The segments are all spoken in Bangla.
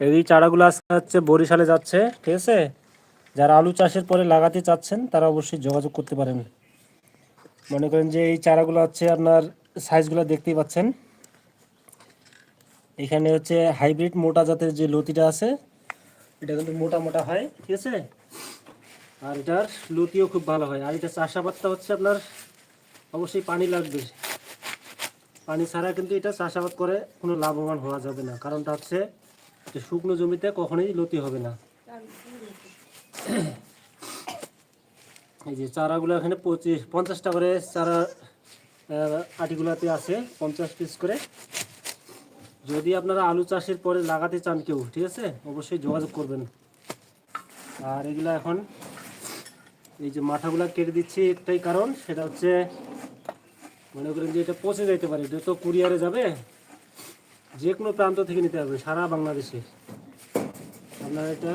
এই চারাগুলো আজকে হচ্ছে বরিশালে যাচ্ছে, ঠিক আছে? যারা আলু চাষের পরে লাগাতে চাচ্ছেন, তারা অবশ্যই যোগাযোগ করতে পারেন। মনে করেন যে এই চারাগুলো হচ্ছে আপনার সাইজগুলো দেখতেই পাচ্ছেন। এখানে হচ্ছে হাইব্রিড মোটা জাতের যে লতিটা আছে, এটা কিন্তু মোটা মোটা হয়, ঠিক আছে? আর এটার লতিও খুব ভালো হয়। আর এটা চাষাবাদটা হচ্ছে আপনার অবশ্যই পানি লাগবে। পানি ছাড়া কিন্তু এটা চাষাবাদ করে কোনো লাভবান হওয়া যাবে না। কারণটা হচ্ছে যে শুকনো জমিতে কখনোই লতি হবে না। এই যে চারাগুলো এখানে পঁচিশ, পঞ্চাশটা করে চারা আটিগুলাতে আছে, পঞ্চাশ পিস করে। যদি আপনারা আলু চাষের পরে লাগাতে চান কেউ, ঠিক আছে? অবশ্যই যোগাযোগ করবেন। আর এগুলা এখন এই যে মাথাগুলা কেটে দিচ্ছি একটাই কারণ, সেটা হচ্ছে মনে করেন যে এটা পচে যাইতে পারে, এটা তো কুরিয়ারে যাবে যে কোনো প্রান্ত থেকে নিতে হবে, সারা বাংলাদেশে। আপনারা এটা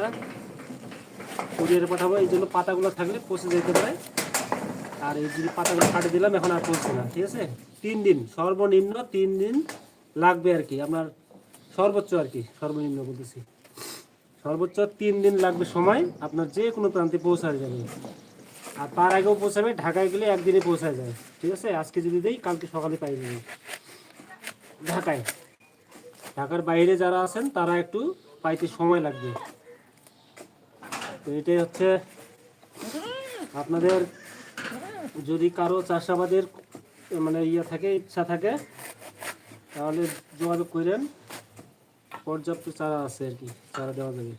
কুরিয়ারে পাঠাবো, এই জন্য পাতাগুলো থাকলে পচে যেতে পারে। আর এই যদি পাতাগুলো কাটে দিলাম, এখন আর পচছে না, ঠিক আছে? তিন দিন, সর্বনিম্ন তিন দিন লাগবে আর কি, আপনার সর্বোচ্চ আর কি, সর্বনিম্ন বলতেছি। সর্বোচ্চ তিন দিন লাগবে সময়, আপনার যে কোনো প্রান্তে পৌঁছায় যাবে। আর তার আগেও পৌঁছাবে, ঢাকায় গেলে একদিনে পৌঁছায় যায়। ঠিক আছে? আজকে যদি দেই, কালকে সকালে পাই যাবে ঢাকায়। ঢাকার বাইরে যারা আছেন, তারা একটু পাইতে সময় লাগবে। তো এটাই হচ্ছে আপনাদের যদি কারও চাষাবাদের মানে ইয়ে থাকে, ইচ্ছা থাকে, তাহলে যোগাযোগ করেন। পর্যাপ্ত চারা আছে আর কি, চারা দেওয়া যাবে।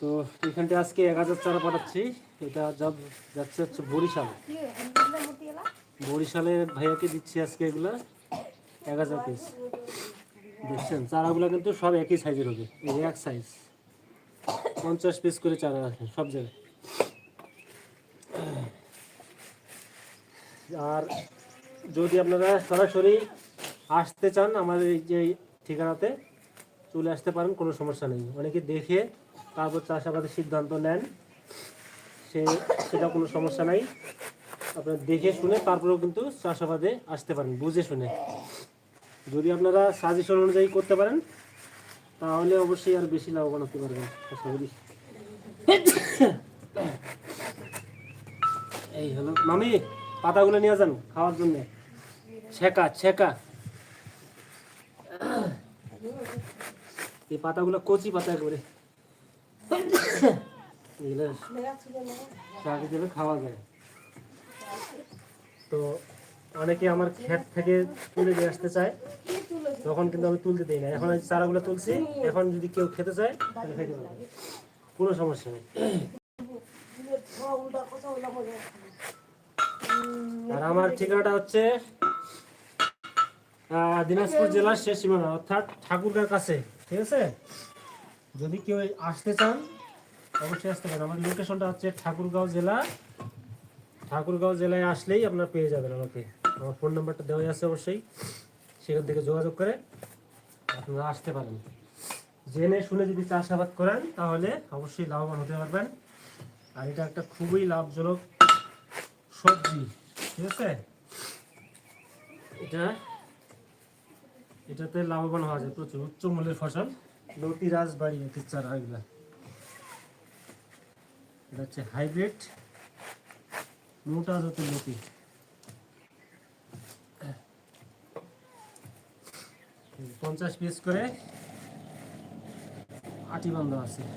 তো এখানটা আজকে এক হাজার চারা পাঠাচ্ছি। এটা যাব যাচ্ছে হচ্ছে বরিশাল। বরিশালের ভাইয়াকে দিচ্ছি আজকে এগুলা, এক হাজার পিস দেখছেন, চারাগুলো কিন্তু সব একই সাইজের হবে, এই এক সাইজ পঞ্চাশ পিস করে চারা আছে সব জায়গায়। আর যদি আপনারা সরাসরি আসতে চান আমাদের এই যে ঠিকানাতে চলে আসতে পারেন, কোনো সমস্যা নেই। অনেকে দেখে তারপর চাষাবাদের সিদ্ধান্ত নেন, সে, সেটা কোনো সমস্যা নাই। আপনারা দেখে শুনে তারপরেও কিন্তু চাষাবাদে আসতে পারেন, বুঝে শুনে। যদি আপনারা সাজেশন অনুযায়ী করতে পারেন, তাহলে অবশ্যই আর বেশি লাভবান হতে পারবেন, আশা করি। এই হলো, মামি, পাতাগুলো নিয়ে যান খাওয়ার জন্য। ছেঁকা ছেঁকা। এই পাতাগুলো কচি পাতা করে দেবে খাওয়া যায়। তো অনেকে আমার ক্ষেত থেকে তুলে নিয়ে আসতে চায়, তখন কিন্তু আমি তুলতে দিই না। এখন চারাগুলো তুলছি, এখন যদি কেউ খেতে চায়, তাহলে খেতে পারবে। কোনো সমস্যা নেই। আর আমার ঠিকানাটা হচ্ছে দিনাজপুর জেলার শেষ সীমানা, অর্থাৎ ঠাকুরগাঁর কাছে। ঠিক আছে? যদি কেউ আসতে চান, অবশ্যই আসতে পারেন। আমার লোকেশনটা হচ্ছে ঠাকুরগাঁও জেলা। ঠাকুরগাঁও জেলায় আসলেই আপনারা পেয়ে যাবেন আমাকে। আমার ফোন নাম্বারটা দেওয়া আছে অবশ্যই। সেখান থেকে যোগাযোগ করে আপনারা আসতে পারেন। জেনে শুনে যদি চাষাবাদ করেন, তাহলে অবশ্যই লাভবান হতে পারবেন। আর এটা একটা খুবই লাভজনক সবজি, ঠিক আছে? এটা এটাতে লাভবান হওয়া যায় প্রচুর। উচ্চ মূল্যের ফসল লতি রাজবাড়ি এটির চারা এগুলা। এটা হচ্ছে হাইব্রিড মোটা জাতের লতি পঞ্চাশ পিস করে আটি বান্ধা আছে।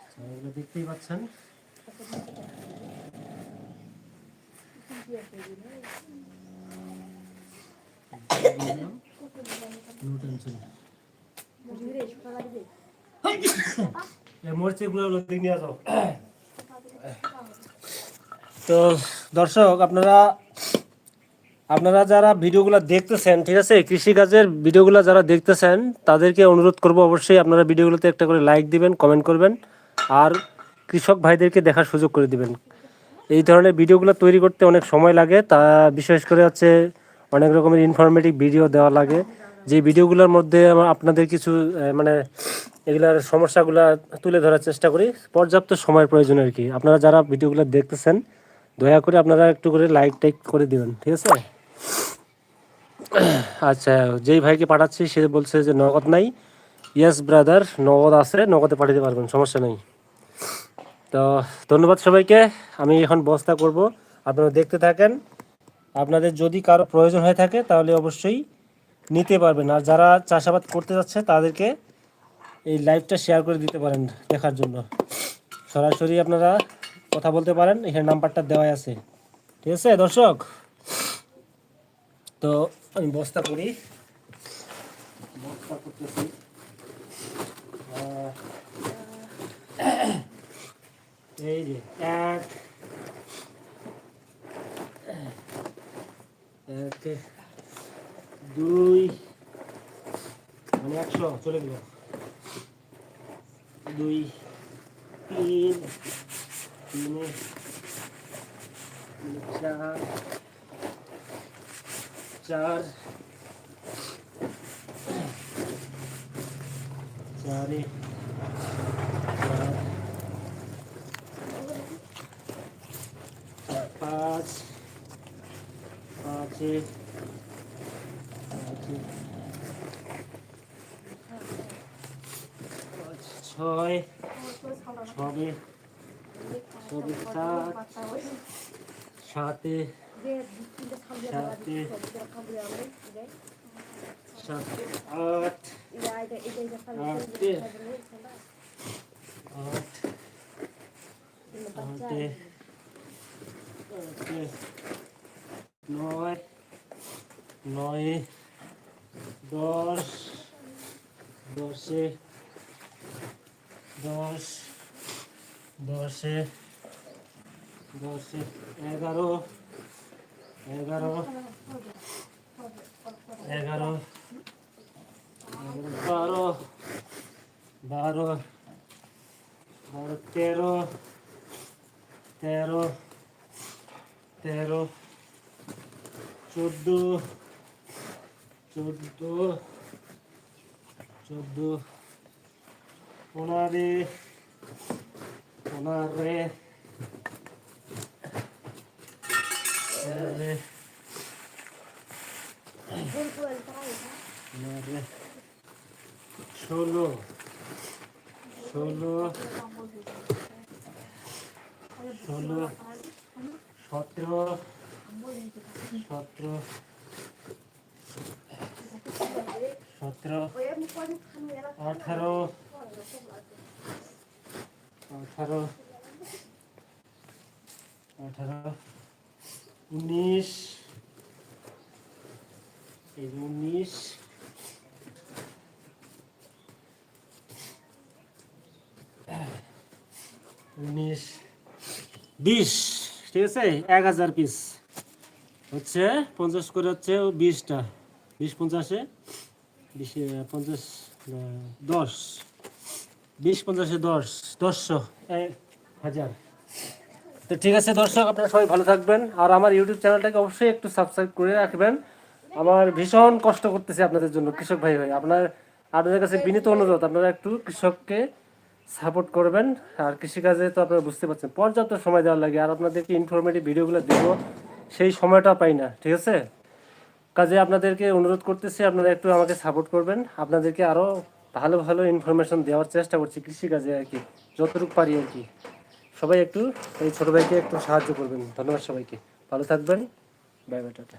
আচ্ছা, দেখতেই পাচ্ছেন No tension. এই মরিচগুলো লতি নিয়ে যাও তো দর্শক, আপনারা আপনারা যারা ভিডিওগুলো দেখতেছেন, ঠিক আছে, কৃষিকাজের ভিডিওগুলো যারা দেখতেছেন, তাদেরকে অনুরোধ করব অবশ্যই আপনারা ভিডিওগুলোতে একটা করে লাইক দিবেন কমেন্ট করবেন, আর কৃষক ভাইদেরকে দেখার সুযোগ করে দিবেন। এই ধরনের ভিডিওগুলো তৈরি করতে অনেক সময় লাগে। তা বিশেষ করে হচ্ছে অনেক রকমের ইনফরমেটিভ ভিডিও দেওয়া লাগে। যে ভিডিওগুলোর মধ্যে আমার আপনাদের কিছু মানে এগুলার সমস্যাগুলো তুলে ধরার চেষ্টা করি। পর্যাপ্ত সময়ের প্রয়োজন আর কি। আপনারা যারা ভিডিওগুলো দেখতেছেন, দয়া করে আপনারা একটু করে লাইক টাইক করে দিবেন, ঠিক আছে? আচ্ছা যেই ভাইকে পাঠাচ্ছি, সে বলছে যে নগদ নাই। ইয়েস ব্রাদার নগদ আছে, নগদে পাঠাতে পারবেন, সমস্যা নেই। তো ধন্যবাদ সবাইকে। আমি এখন বস্তা করব। আপনারা দেখতে থাকেন। আপনাদের যদি কারও প্রয়োজন হয়ে থাকে তাহলে অবশ্যই নিতে পারবেন। আর যারা চাষাবাদ করতে যাচ্ছে তাদেরকে এই লাইভটা শেয়ার করে দিতে পারেন দেখার জন্য। সরাসরি আপনারা কথা বলতে পারেন। এখানে নাম্বারটা দেওয়াই আছে। ঠিক আছে, দর্শক? তো আমি বস্তা করি বস্তা করতেছি আহ, এই যে এক এক, দুই মানে একশো, চলে গেল দুই তিন, তিনে চার, চারে, চার পাঁচ ছয়। ছবে। ছবে সাত। সাতে। সাতে। আট আটে আটে নয় নয় দশ দশে দশ, দশে দশে এগারো এগারো এগারো, বারো বারো বারো, তেরো তেরো তেরো, চোদ্দ চোদ্দ চোদ্দ পনেরো পনেরো পনেরো পনেরো ষোলো ষোলো ষোলো সতেরো সতেরো সতেরো, আঠারো আঠারো আঠারো, উনিশ উনিশ উনিশ, বিশ, ঠিক আছে? এক হাজার পিস হচ্ছে পঞ্চাশ করে হচ্ছে বিশটা। বিশ পঞ্চাশে পঞ্চাশ দশ, বিশ, পঞ্চাশে দশ, দশশো হাজার। তো ঠিক আছে দর্শক, আপনারা সবাই ভালো থাকবেন। আর আমার ইউটিউব চ্যানেলটাকে অবশ্যই একটু সাবস্ক্রাইব করে রাখবেন। আমার ভীষণ কষ্ট করতেছি আপনাদের জন্য, কৃষক ভাই ভাই। আপনার, আপনাদের কাছে বিনীত অনুরোধ, আপনারা একটু কৃষককে সাপোর্ট করবেন। আর কৃষিকাজে তো আপনারা বুঝতে পারছেন, পর্যাপ্ত সময় দেওয়ার লাগে। আর আপনাদেরকে ইনফরমেটিভ ভিডিওগুলো দিব, সেই সময়টা পাই না, ঠিক আছে? কাজে আপনাদেরকে অনুরোধ করতেছি, আপনারা একটু আমাকে সাপোর্ট করবেন। আপনাদেরকে আরও ভালো ভালো ইনফরমেশন দেওয়ার চেষ্টা করছি কৃষিকাজে আর কি, যতটুকু পারি আর কি। সবাই একটু, এই ছোটো ভাইকে একটু সাহায্য করবেন। ধন্যবাদ সবাইকে। ভালো থাকবেন। Bye bye tata.